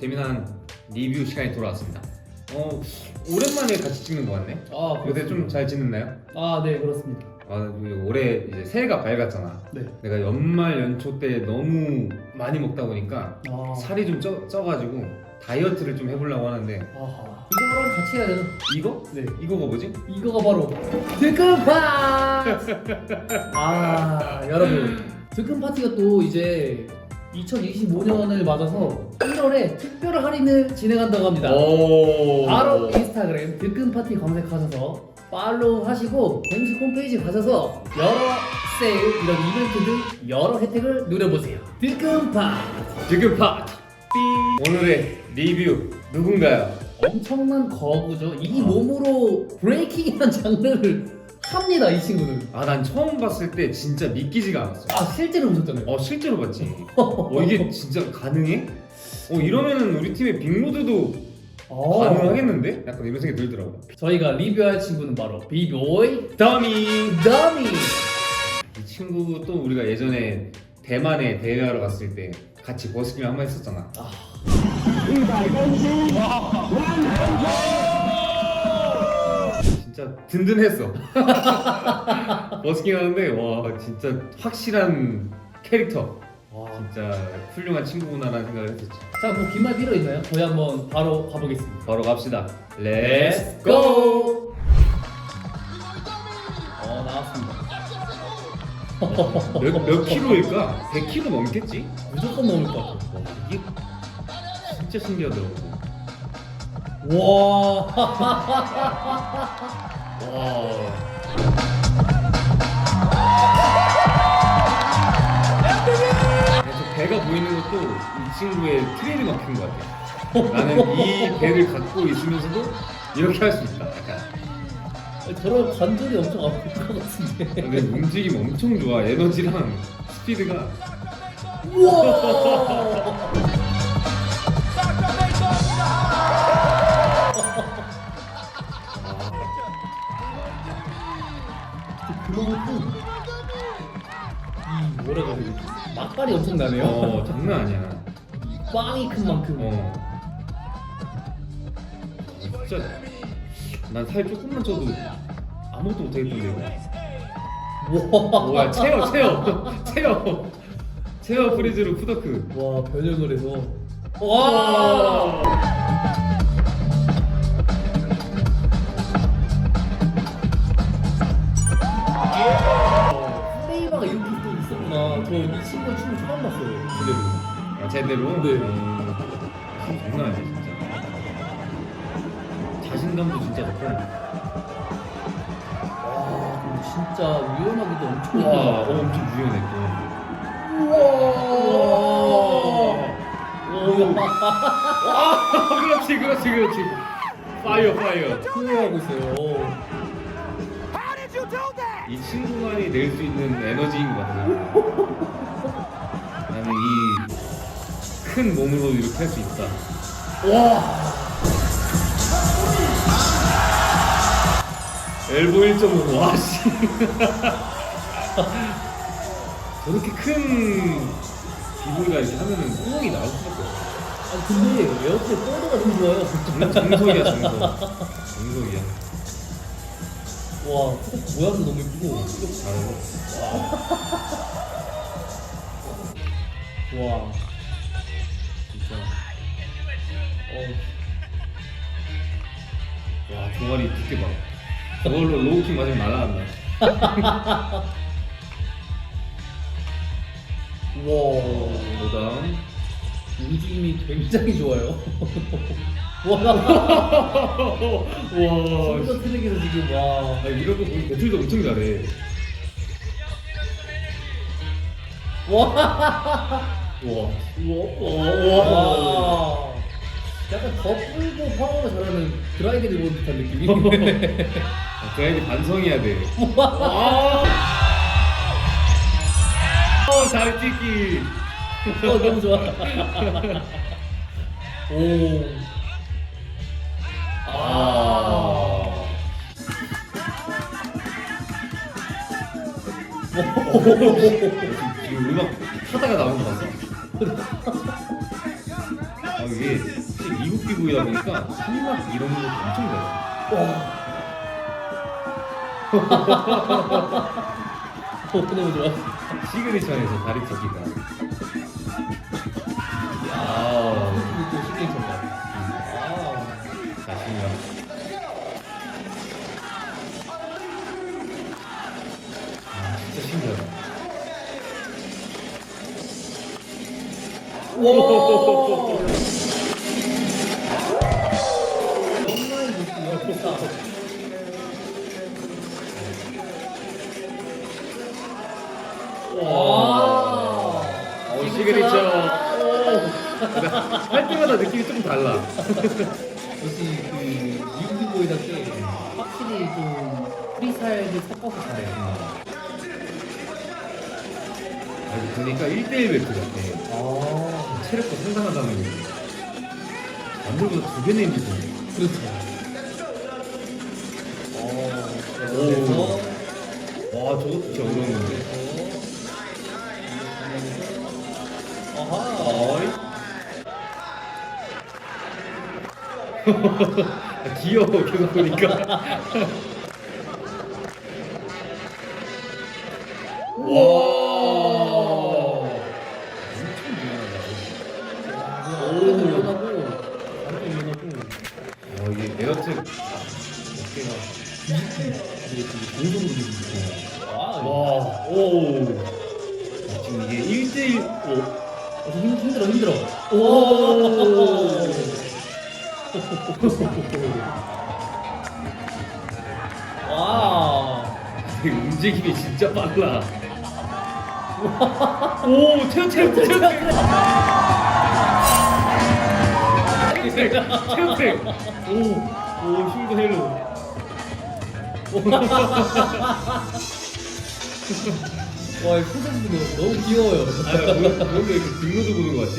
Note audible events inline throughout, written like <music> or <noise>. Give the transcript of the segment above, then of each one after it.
재미난 리뷰 시간이 돌아왔습니다. 어 오랜만에 같이 찍는 것 같네. 아, 요새 좀 잘 지냈나요? 아, 네, 그렇습니다. 아 우리 올해 이제 새해가 밝았잖아. 네. 내가 연말 연초 때 너무 많이 먹다 보니까 아, 살이 좀 쪄, 쪄가지고 다이어트를 좀 해보려고 하는데 아하. 이거랑 같이 해야 되는. 이거? 네. 이거가 뭐지? 이거가 바로 드금파! <laughs> 아, 여러분. 드금 파티가 또 이제 2025년을 맞아서 1월에 특별 할인을 진행한다고 합니다. 오. 바로 인스타그램 드금 파티 검색하셔서 팔로우 하시고 공식 홈페이지 가셔서 여러 세일 이런 이벤트 등 여러 혜택을 누려보세요. 드금파! 지금 파. 삐. 오늘의 리뷰 누군가요? 엄청난 거구죠. 이 몸으로 브레이킹이라는 장르를 합니다, 이 친구는. 아난 처음 봤을 때 진짜 믿기지가 않았어. 아, 실제로 보셨잖아요. 어 실제로 봤지. <laughs> 어 이게 진짜 가능해? 어 이러면은 우리 팀의 빅로드도 어. 가능하겠는데? 약간 이런 생각이 들더라고. 저희가 리뷰할 친구는 바로 비보이 더미. 더미. 이 친구 또 우리가 예전에 대만에 대회하러 갔을 때 같이 버스킹을 한 번 했었잖아. 아, 진짜 든든했어. <laughs> 버스킹 하는데 와 진짜 확실한 캐릭터. 와. 진짜 훌륭한 친구구나라는 생각을 했었지. 자, 뭐 긴 말 필요 있나요? 저희 한번 바로 가보겠습니다. 바로 갑시다. 렛츠 고! go! 어, 나왔습니다. 몇, 몇 킬로일까? 100킬로 넘겠지? 무조건 넘을 것 같아요. 와, 이게 진짜 신기하더라고. 와. 와. 그래서 배가 보이는 것도 이 친구의 트레이드 마크인 것 같아. 나는 이 배를 갖고 있으면서도 이렇게 할 수 있다. 약간. 저런 관절이 엄청 아플 것 같은데. 근데 움직임 엄청 좋아. 에너지랑 스피드가. 우와. 만큼. 어. 진짜 난살 조금만 쪄도 아무것도 못하겠던데. 와. 뭐야 체어 체어 체어 체어 프리즈로 푸더크. 와 변형을 해서. 와. 플레이바가 이렇게 또 있었구나. 저 이 친구 춤을 처음 봤어요. 그대로. 아, 제대로. 네. 음, 장난 아니야 진짜. 자신감도 진짜 좋고. 와, 근데 진짜 유연하기도 엄청 와, 어, 엄청. 우와. 아, <laughs> 그렇지 그렇지 그렇지. 파이어 파이어. 후회하고 있어요. 이 친구만이 낼 수 있는 에너지인 것 같아. 나는 이 큰 몸으로 이렇게 할 수 있다. 와. 엘보 1.5. 와 씨. <laughs> 저렇게 큰 비보이가 이렇게 하면은 구멍이 나올 수밖에 없어. 아니 근데 에어컨 뽀드가 너무 좋아요. 정- 정석이야 정석. 정석이야. 와, 모양도 너무 예쁘고. 잘하고. 와. 진짜. 어. 와 종아리 두께 봐. 저걸로 로우킥 맞으면 날아간다. <laughs> 와. 그다음 움직임이 굉장히 좋아요. 와. 와. 숄더 트랙에서 지금 와. 아 이런 거 보면 배틀도 엄청 잘해. 와. <laughs> 와. 와. 와. 약간 더풀고 파워가 잘하는 드라이드 리본 듯한 느낌이. <laughs> 아, 그 아이디 반성해야 돼. 와. 어, 잘 찍기. 어, 너무 좋아. <laughs> 오. 아. 지금 음악 타다가 나온 거 봤어? 아 이게 사실 미국 기구이다 보니까 힘막 이런 거 엄청 잘해. 와. <laughs> 어, 너무 좋아. 시그니처에서 다리 터기가. 아, 야, 좋다. 와. 어 시그니처. 할 때마다 느낌이 조금 달라. 역시 그 미국 보이답게 확실히 좀 프리스타일을 섞어서 잘해요. 아 보니까 1대1 배트 같아. 아, 체력도 상당하다는 거지. 남들보다 두 배는 힘들고. 그렇죠. 어, 오. 와 저것도 진짜 어려운 건데. 아, 귀여워 계속 보니까. <laughs> 와. 이게 되게 공성도 되고. 와, 와. 오. 아, 지금 이게 1대1 오. 어, 힘, 힘들어, 힘들어. 오. 와. 움직임이 진짜 빨라. 오, 체력, 체력, 체력, 체력. 체력, 체력. 오, 오, 흉도 헬로. 와, 이 표정도 너무 귀여워요. 아, 뭔가 뭔가 이렇게 빅로드 보는 거 같지?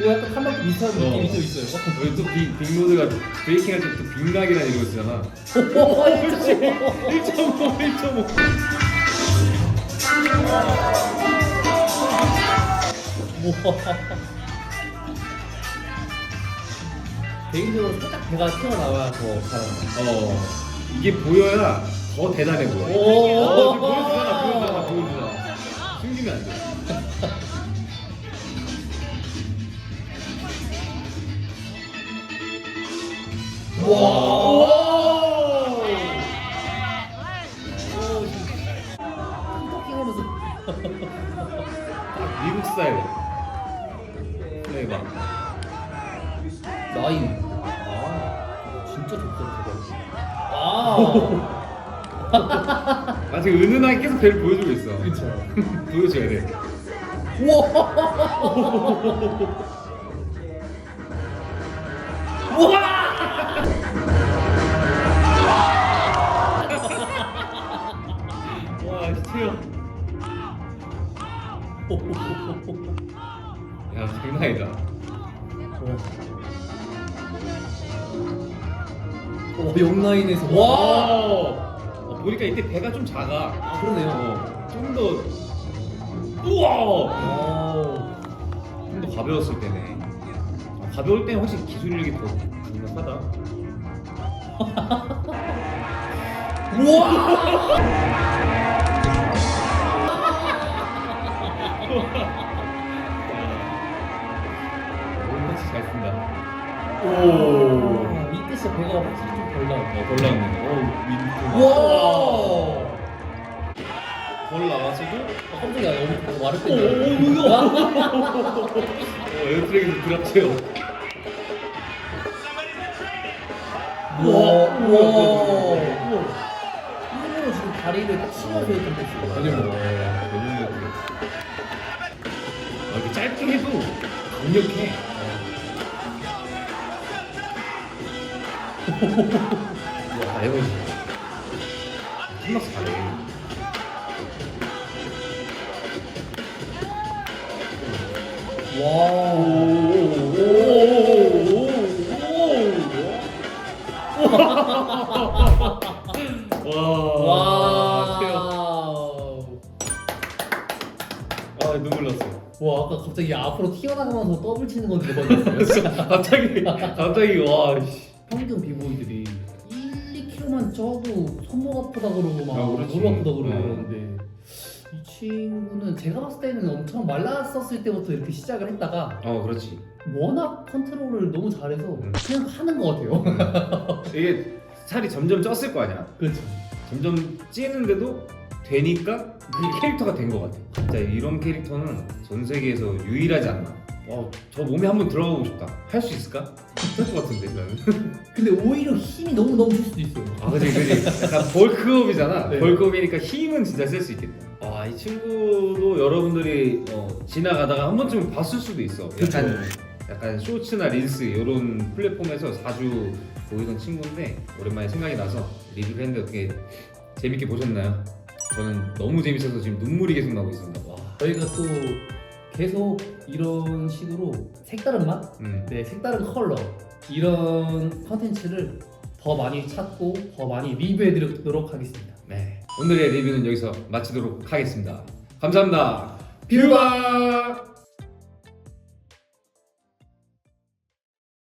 이거 약간 한바퀴 비슷한 어. 느낌이 좀 있어요. 우리 또 빅, 빅로드가 브레이킹 할 때또 빅락이라는 이런 거 쓰잖아. 오, <laughs> 1.5, 1.5. 개인적으로 살짝 배가 튀어나와야 더 잘한다. 어, 이게 보여야 더 대단해 보여. 오. 어, 지금 보여주잖아, 보여주잖아, 보여주잖아. 나인. 아, 진짜 좋다 저거. <laughs> 아. 아, 지금 은은하게 계속 배를 보여주고 있어. 그쵸. <laughs> 보여줘야 돼. 와, 스티어. <laughs> 야, 장난 아니다. 어, 영라인에서 와! 와. 어, 보니까 이때 배가 좀 작아. 아, 그러네요. 어, 좀 더. 우와! 오. 좀더 가벼웠을 때네. 아, 가벼울 때는 확실히 기술력이 더 중요하다. 오늘 <laughs> 오. 아, 이때 진짜 배가 확실히 좀 덜 나온다. 덜 나왔네. 오, 윈. 와. 덜 나와서도 아, 깜짝이야 여기 보고 말을 오, 뺐네. 이거. <laughs> 어, 에어트랙에서 드랍체어. 와. 와. 지금 다리를 치면서 했던 거지. 전혀 아, 이렇게 짧게 해도 강력해. 와, 해보지. 끝났어, 잘해. 와. 아, 아 눈물 났어. 와 아까 갑자기 앞으로 튀어나가면서 더블 치는 건 대박이었어요. <laughs> 갑자기 갑자기 와. 씨. 평균 비보이들이 1, 2kg만 쪄도 손목 아프다 그러고 막 아, 그렇지. 무릎 아프다 그러고 네. 그러는데 이 친구는 제가 봤을 때는 엄청 말랐었을 때부터 이렇게 시작을 했다가 어 그렇지. 워낙 컨트롤을 너무 잘해서 음. 그냥 하는 것 같아요. 이게 살이 점점 쪘을 거 아니야. <laughs> 그렇죠. 점점 찌는데도 되니까 그 캐릭터가 된 것 같아. 진짜 이런 캐릭터는 전 세계에서 유일하지 않나. 와, 저 몸에 한번 들어가고 싶다. 할 수 있을까? 못할 것 같은데 나는. <laughs> 근데 오히려 힘이 너무 넘칠 수도 있어요. 아 그지 그지. 약간 벌크업이잖아. 네. 벌크업이니까 힘은 진짜 쓸 수 있겠다. 아 이 친구도 여러분들이 어, 지나가다가 한 번쯤 봤을 수도 있어. 약간 약간 쇼츠나 릴스 이런 플랫폼에서 자주 보이던 친구인데 오랜만에 생각이 나서 리뷰를 했는데 어떻게 재밌게 보셨나요? 저는 너무 재밌어서 지금 눈물이 계속 나고 있습니다. 와. 저희가 또 계속 이런 식으로 색다른 맛, 음. 네, 색다른 컬러 이런 컨텐츠를 더 많이 찾고 더 많이 리뷰해드리도록 하겠습니다. 네. 오늘의 리뷰는 여기서 마치도록 하겠습니다. 감사합니다. 뷰바!